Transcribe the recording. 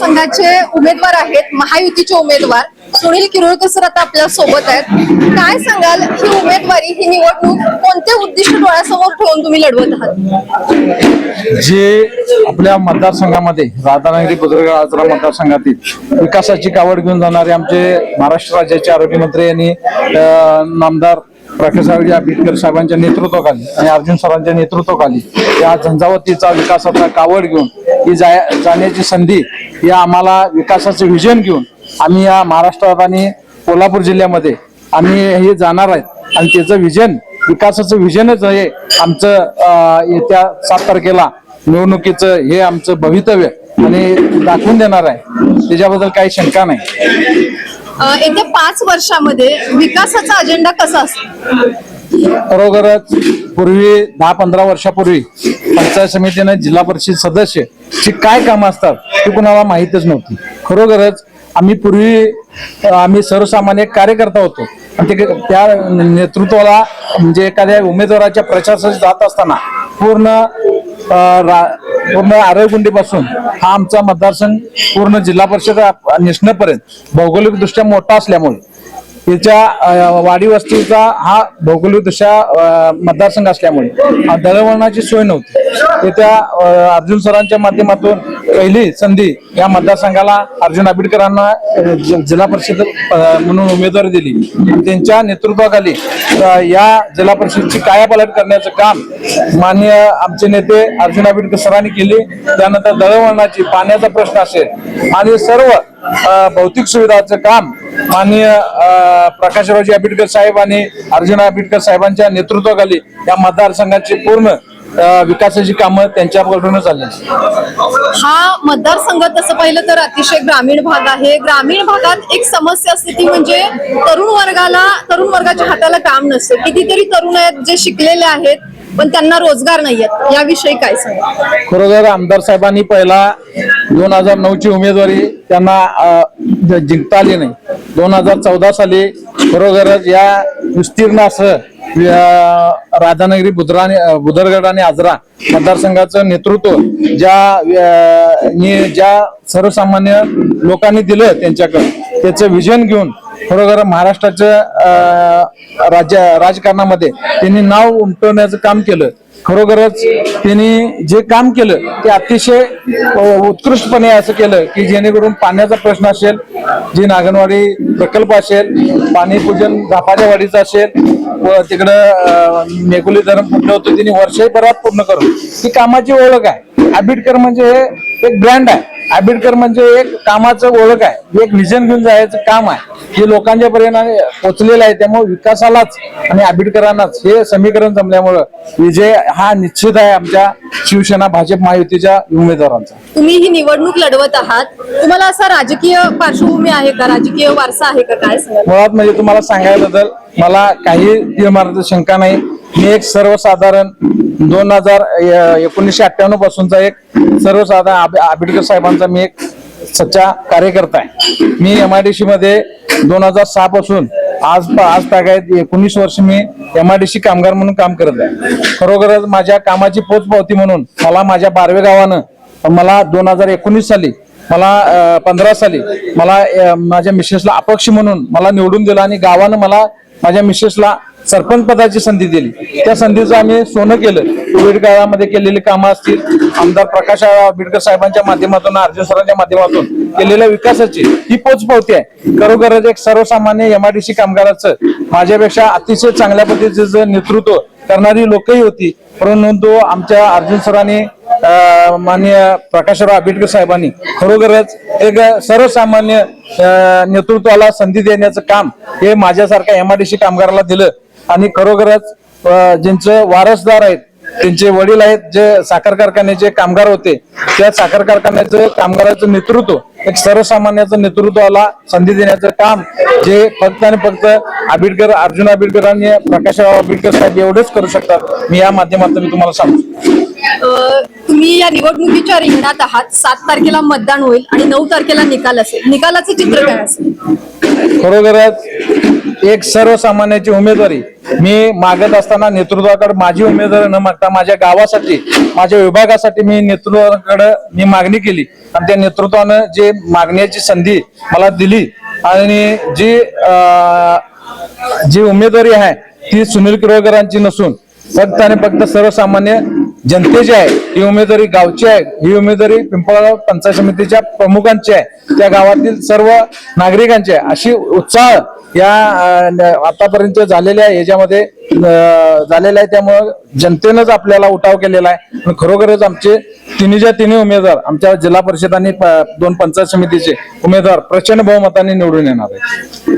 मतदारसंघाचे उमेदवार आहेत महायुतीचे उमेदवार. सुनील किरोळकर सर आता आपल्यासोबत आहेत. काय सांगाल ही उमेदवारी ही निवडणूक कोणते उद्दिष्ट डोळ्यासमोर ठेवून तुम्ही लढवत आहात? जे आपल्या मतदारसंघामध्ये राधानगरी बुजुर्ग आजरा मतदारसंघातील विकासाची कावड घेऊन जाणारे आमचे महाराष्ट्र राज्याचे आरोग्यमंत्री यांनी नामदार प्रकाश रावजी आंबेडकर साहेबांच्या नेतृत्वाखाली आणि अर्जुन सरांच्या नेतृत्वाखाली या झंझावतीचा विकासाचा कावड घेऊन ही जाय- जाण्याची संधी या आम्हाला विकासाचं विजन घेऊन आम्ही या महाराष्ट्रात आणि कोल्हापूर जिल्ह्यामध्ये आम्ही हे जाणार आहेत. आणि त्याचं विजन विकासाचं विजनच हे आमचं येत्या सात तारखेला निवडणुकीचं हे आमचं भवितव्य आणि दाखवून देणार आहे. त्याच्याबद्दल काही शंका नाही. येत्या पाच वर्षामध्ये विकासाचा अजेंडा कसा असतो? खरोखरच पूर्वी दहा पंधरा वर्षापूर्वी पंचायत समितीने जिल्हा परिषद सदस्य ची काय कामं असतात ती कुणाला माहीतच नव्हती. खरोखरच आम्ही पूर्वी आम्ही सर्वसामान्य कार्यकर्ता होतो. आणि ते त्या नेतृत्वाला म्हणजे एखाद्या उमेदवाराच्या प्रचारासाठी जात असताना पूर्ण रा- पूर्ण आरोग्यगुंडीपासून हा आमचा मतदारसंघ पूर्ण जिल्हा परिषद नेसण्यापर्यंत भौगोलिकदृष्ट्या मोठा असल्यामुळे तिच्या वाडी वस्तीचा हा भौगोलिक दृष्ट्या मतदारसंघ असल्यामुळे. दळवळणाची दळणवळणाची सोय नव्हती. येत्या अर्जुन सरांच्या माध्यमातून पहिली संधी या मतदारसंघाला अर्जुन आंबेडकरांना जि- जिल्हा परिषद म्हणून उमेदवारी दिली. त्यांच्या नेतृत्वाखाली या जिल्हा परिषदची कायापालट करण्याचं काम माननीय आमचे नेते अर्जुन आंबेडकर सरांनी केले. त्यानंतर दळवळणाची पाण्याचा प्रश्न असेल आणि सर्व भौतिक सुविधाचं काम माननीय प्रकाशरावजी आंबेडकर साहेब आणि अर्जुन आंबेडकर साहेबांच्या नेतृत्वाखाली या मतदारसंघाची पूर्ण विकासाची कामं त्यांच्याकडूनच झाली हा मतदारसंघ तसं पाहिलं तर अतिशय ग्रामीण भाग आहे. ग्रामीण भागात एक समस्या असते ती म्हणजे तरुण वर्गाला तरुण वर्गाच्या हाताला काम नसतं. कितीतरी तरुण आहेत जे शिकलेले आहेत पण त्यांना रोजगार नाही आहेत. याविषयी काय सांगा खरोखर आमदार साहेबांनी पहिला दोन हजार नऊची उमेदवारी त्यांना जिंकता आली नाही. दोन हजार चौदा साली खरोखरच या विस्तीर्ण असं राधानगरी बुधराने बुधरगड आणि आजरा मतदारसंघाचं नेतृत्व ज्या ज्या सर्वसामान्य लोकांनी दिलं त्यांच्याकडे त्याचं विजन घेऊन खरोखर महाराष्ट्राच्या राज्य राजकारणामध्ये त्यांनी नाव उमटवण्याचं काम केलं. खरोखरच त्यांनी जे काम केलं ते अतिशय उत्कृष्टपणे असं केलं की जेणेकरून पाण्याचा प्रश्न असेल जी नागनवाडी प्रकल्प असेल पाणी पूजन झापाच्या वाडीचं असेल व तिकडं अ, मेघुली धरण फुटलं होतं. तिने वर्षभरात पूर्ण करून. ही कामाची ओळख आहे. आंबेडकर म्हणजे एक ब्रँड आहे. आंबेडकर म्हणजे एक कामाचं ओळख आहे. एक विजन घेऊन जायचं काम आहे. हे लोकांच्या पर्यंत पोचलेलं आहे त्यामुळे विकासालाच आणि आंबेडकरांनाच हे समीकरण जमल्यामुळं विजय हा निश्चित आहे आमच्या शिवसेना भाजप महायुतीच्या उमेदवारांचा. तुम्ही ही निवडणूक लढवत आहात. तुम्हाला असा राजकीय पार्श्वभूमी आहे का? राजकीय वारसा आहे का? काय मुळात म्हणजे तुम्हाला सांगायबद्दल मला काही शंका नाही. मी एक सर्वसाधारण दोन हजार एकोणीसशे अठ्ठ्याण्णव पासूनचा एक सर्वसाधारण आंबेडकर साहेबांचा मी एक सच्चा कार्यकर्ता आहे. मी एम आय डी सी मध्ये दोन हजार सहा पासून आज आज तागायत एकोणीस वर्ष मी एम आय डी सी कामगार म्हणून काम करत आहे. खरोखरच माझ्या कामाची पोचपावती म्हणून मला माझ्या बारवे गावानं मला दोन हजार एकोणीस साली मला पंधरा साली मला माझ्या मिसेसला अपक्ष म्हणून मला निवडून दिलं आणि गावानं मला माझ्या मिसेसला सरपंच पदाची संधी दिली. त्या संधीचं आम्ही सोनं केलं. कोविड काळामध्ये केलेली कामं असतील आमदार प्रकाश आंबेडकर साहेबांच्या माध्यमातून अर्जुन सरांच्या माध्यमातून केलेल्या विकासाची ही पोचपावती आहे. खरोखरच एक सर्वसामान्य एमआरडीसी कामगाराचं माझ्यापेक्षा अतिशय चांगल्या पद्धतीचं नेतृत्व करणारी लोकही होती. परंतु आमच्या अर्जुन सरांनी मान्य माननीय प्रकाशराव आंबेडकर साहेबांनी खरोखरच एक सर्वसामान्य नेतृत्वाला संधी देण्याचं काम हे माझ्यासारख्या एमआरडीसी कामगाराला दिलं. आणि खरोखरच ज्यांचं वारसदार आहेत त्यांचे वडील आहेत जे साखर कारखान्याचे कामगार होते त्या साखर कारखान्याचं कामगाराचं नेतृत्व एक सर्वसामान्याचं नेतृत्वाला संधी देण्याचं काम जे फक्त आणि फक्त आंबेडकर अर्जुन आंबेडकरांनी प्रकाशराव आंबेडकर साहेब एवढेच करू शकतात. मी या माध्यमातून मी तुम्हाला सांगतो. तुम्ही या निवडणुकीच्या रिंगणात आहात. सात तारखेला मतदान होईल आणि नऊ तारखेला निकाल असेल. निकालाचं चित्र काय असेल? खरोखरच एक सर्वसामान्याची उमेदवारी. मी मागत असताना नेतृत्वाकडे माझी उमेदवारी न मागता माझ्या गावासाठी माझ्या विभागासाठी मी नेतृत्वाकडे मी मागणी केली. आणि त्या नेतृत्वानं जे मागण्याची संधी मला दिली आणि जी जी उमेदवारी आहे ती सुनील किरोळकरांची नसून फक्त आणि फक्त सर्वसामान्य जनतेची आहे ही उमेदवारी गावची आहे ही उमेदवारी पिंपळगाव पंचायत समितीच्या प्रमुखांची आहे. त्या गावातील सर्व नागरिकांची आहे. अशी उत्साह या आतापर्यंत झालेल्या याच्यामध्ये झालेल्या आहे त्यामुळं जनतेनंच आपल्याला उठाव केलेला आहे. आणि खरोखरच आमचे तिन्हीच्या तिन्ही उमेदवार आमच्या जिल्हा परिषद आणि दोन पंचायत समितीचे उमेदवार प्रचंड बहुमताने निवडून येणार आहेत.